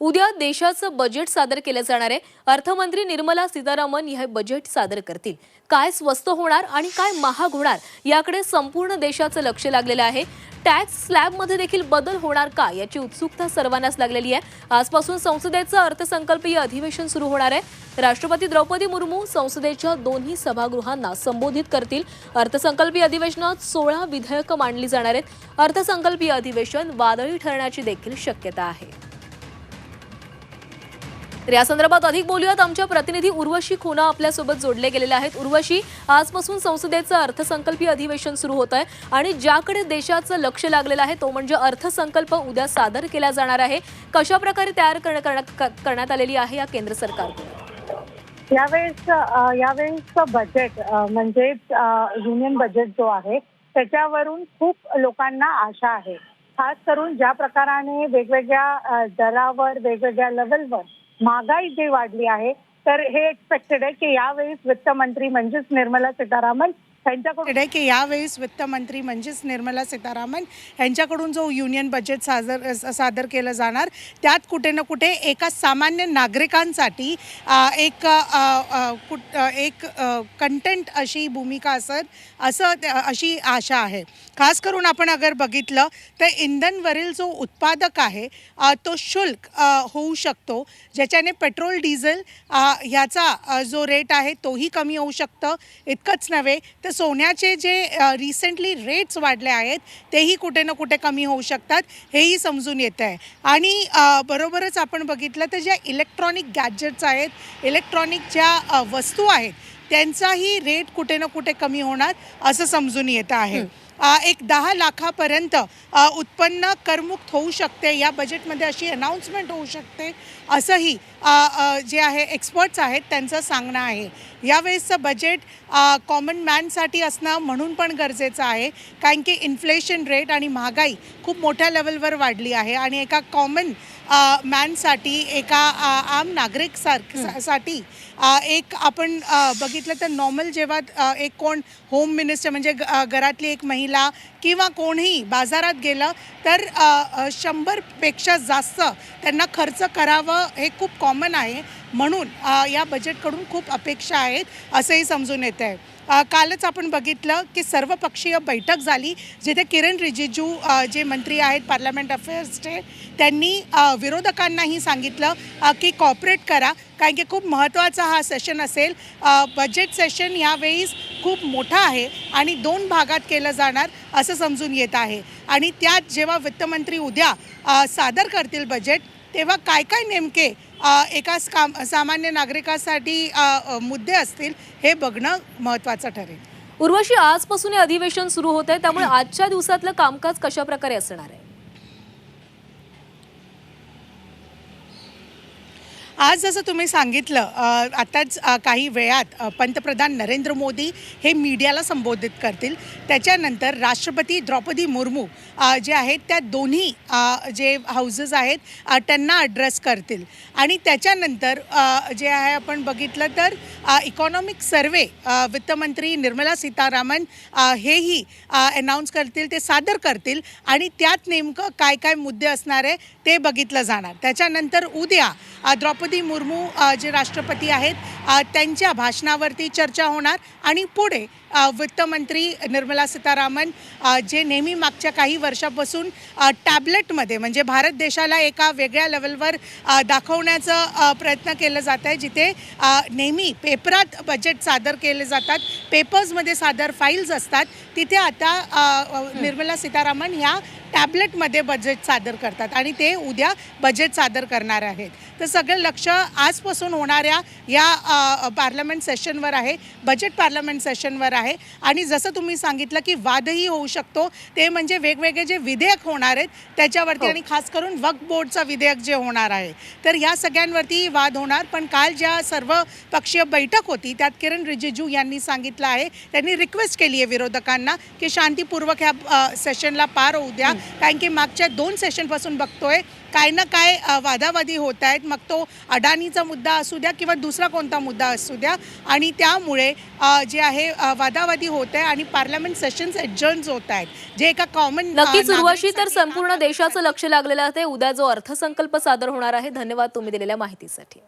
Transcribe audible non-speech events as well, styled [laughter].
उद्या देशाचं बजेट सादर केलं जाणार आहे. अर्थमंत्री निर्मला सीतारामन हे बजेट सादर करतील. काय स्वस्त होणार आणि काय महाग होणार याकडे संपूर्ण देशाचं लक्ष लागलेलं आहे. टॅक्स स्लॅबमध्ये देखील बदल होणार का याची उत्सुकता सर्वांनाच लागलेली आहे. आजपासून संसदेचं अर्थसंकल्पीय अधिवेशन सुरू होणार आहे. राष्ट्रपती द्रौपदी मुर्मू संसदेच्या दोन्ही सभागृहांना संबोधित करतील. अर्थसंकल्पीय अधिवेशनात सोळा विधेयकं मांडली जाणार आहेत. अर्थसंकल्पीय अधिवेशन वादळी ठरण्याची देखील शक्यता आहे. तर या संदर्भात अधिक बोलूयात. आमच्या प्रतिनिधी उर्वशी खुना आपल्यासोबत जोडले गेलेले आहेत. उर्वशी आजपासून संसदेचं अर्थसंकल्पीय अधिवेशन सुरू होत आहे आणि ज्याकडे देशाचं लक्ष लागलेलं आहे तो म्हणजे अर्थसंकल्प उद्या सादर केला जाणार आहे. कशा प्रकारे तयार करण्यात करण्यात आलेली आहे या केंद्र सरकारकडून यावेळेस यावेळेसचं बजेट म्हणजेच युनियन बजेट जो आहे त्याच्यावरून खूप लोकांना आशा आहे. खास करून ज्या प्रकाराने वेगवेगळ्या दरावर वेगवेगळ्या लेवलवर महागाई जी वाढली आहे तर हे एक्सपेक्टेड आहे की यावेळेस वित्तमंत्री म्हणजेच निर्मला सीतारामन त्यांच्याकडे की यावेळेस वित्तमंत्री म्हणजेच निर्मला सीतारामन यांच्याकडून जो युनियन बजेट सादर सादर केलं जाणार त्यात कुठे ना कुठे एका सामान्य नागरिकांसाठी एक कुठ एक कंटेंट अशी भूमिका असत असं अशी आशा आहे. खास करून आपण अगर बघितलं तर इंधनवरील जो उत्पादक आहे तो शुल्क होऊ शकतो ज्याच्याने पेट्रोल डिझेल ह्याचा जो रेट आहे तोही कमी होऊ शकतं. इतकंच नव्हे तर सोन्याचे जे रिसेंटली रेट्स वाढले आहेत तेही कुठे ना कुठे कमी होऊ शकतात हेही समजून येतं आहे. आणि बरोबरच आपण बघितलं तर ज्या इलेक्ट्रॉनिक गॅजेट्स आहेत इलेक्ट्रॉनिक ज्या वस्तू आहेत त्यांचाही रेट कुठे ना कुठे कमी होणार असं समजून येतं आहे. एक दहा लाखापर्यंत उत्पन्न करमुक्त होऊ शकते या बजेटमध्ये अशी अनाऊन्समेंट होऊ शकते असंही जे आहे एक्सपर्ट्स आहेत त्यांचं सांगणं आहे. यावेळेसचं बजेट कॉमन मॅनसाठी असणं म्हणून पण गरजेचं आहे. कारण की इन्फ्लेशन रेट आणि महागाई खूप मोठ्या लेवलवर वाढली आहे आणि एका कॉमन मॅनसाठी एका आम नागरिक सारसाठी एक आपण बघितलं तर नॉर्मल जेव्हा एक कोण होम मिनिस्टर म्हणजे घरातली एक महिला किंवा कोणीही बाजारात गेलं तर शंभरपेक्षा जास्त त्यांना खर्च करावं हे खूप कॉमन आहे. म्हणून या बजेटकडून खूप अपेक्षा आहेत असंही समजून येत आहे. कालच आपण बघितलं की सर्वपक्षीय बैठक झाली जिथे किरण रिजिजू जे मंत्री आहेत पार्लमेंट अफेअर्सचे त्यांनी विरोधकांनाही सांगितलं की कॉपरेट करा कारण की खूप महत्त्वाचा हा सेशन असेल. बजेट सेशन यावेळीस खूप मोठा आहे आणि दोन भागात केलं जाणार असं समजून येत आहे. आणि त्यात जेव्हा वित्तमंत्री उद्या सादर करतील बजेट तेव्हा काय काय नेमके एका काम सामान्य नागरिकासाठी मुद्दे असतील हे बघणं महत्त्वाचं ठरेल. उर्वशी आजपासून हे अधिवेशन सुरू होत आहे त्यामुळे [clears throat] आजच्या दिवसातलं कामकाज कशा प्रकारे असणार आहे? आज जसं तुम्ही सांगितलं आताच काही वेळात पंतप्रधान नरेंद्र मोदी हे मीडियाला संबोधित करतील. त्याच्यानंतर राष्ट्रपती द्रौपदी मुर्मू जे आहेत त्या दोन्ही जे हाऊसेस आहेत त्यांना ॲड्रेस करतील. आणि त्याच्यानंतर जे आहे आपण बघितलं तर इकॉनॉमिक सर्वे वित्तमंत्री निर्मला सीतारामन हेही अनाऊन्स करतील ते सादर करतील. आणि त्यात नेमकं काय काय मुद्दे असणार आहे ते बघितलं जाणार. त्याच्यानंतर उद्या द्रौपदी द्रौपदी मुर्मू जे राष्ट्रपती आहेत त्यांच्या भाषणावरती चर्चा होणार आणि पुढे वित्तमंत्री निर्मला सीतारामन जे नेहमी मागच्या काही वर्षापासून टॅबलेटमध्ये म्हणजे भारत देशाला एका वेगळ्या लेवलवर दाखवण्याचं प्रयत्न केलं जात आहे जिथे नेहमी पेपरात बजेट सादर केले जातात पेपर्समध्ये सादर फाईल्स असतात तिथे आता निर्मला सीतारामन ह्या टॅबलेटमध्ये बजेट सादर करतात आणि ते उद्या बजेट सादर करणार आहेत. तर सगळं लक्ष आजपासून होणाऱ्या या पार्लमेंट सेशनवर आहे बजेट पार्लमेंट सेशनवर आहे. आणि जसं तुम्ही सांगितलं की वादही होऊ शकतो ते म्हणजे वेगवेगळे जे विधेयक होणार आहेत त्याच्यावरती हो. आणि खास करून वक्फ बोर्डचं विधेयक जे होणार आहे. तर या सगळ्यांवरती वाद होणार पण काल ज्या सर्व पक्षीय बैठक होती त्यात किरण रिजिजू यांनी सांगितलं आहे. त्यांनी रिक्वेस्ट केली आहे विरोधकांना की शांतीपूर्वक ह्या सेशनला पार होऊ द्या. कारण की मागच्या दोन सेशनपासून बघतोय काय ना काय वादावादी होत आहेत. मग तो अडाणीचा मुद्दा असू द्या किंवा दुसरा कोणता मुद्दा असू द्या. आणि त्यामुळे जे आहे वादावादी होत आहे आणि पार्लमेंट सेशन्स एडजर्न्स होत आहेत. जे एका कॉमन नक्कीच उर्वशी तर संपूर्ण देशाचं लक्ष लागलेलं आहे. उद्या जो अर्थसंकल्प सादर होणार आहे. धन्यवाद तुम्ही दिलेल्या माहितीसाठी.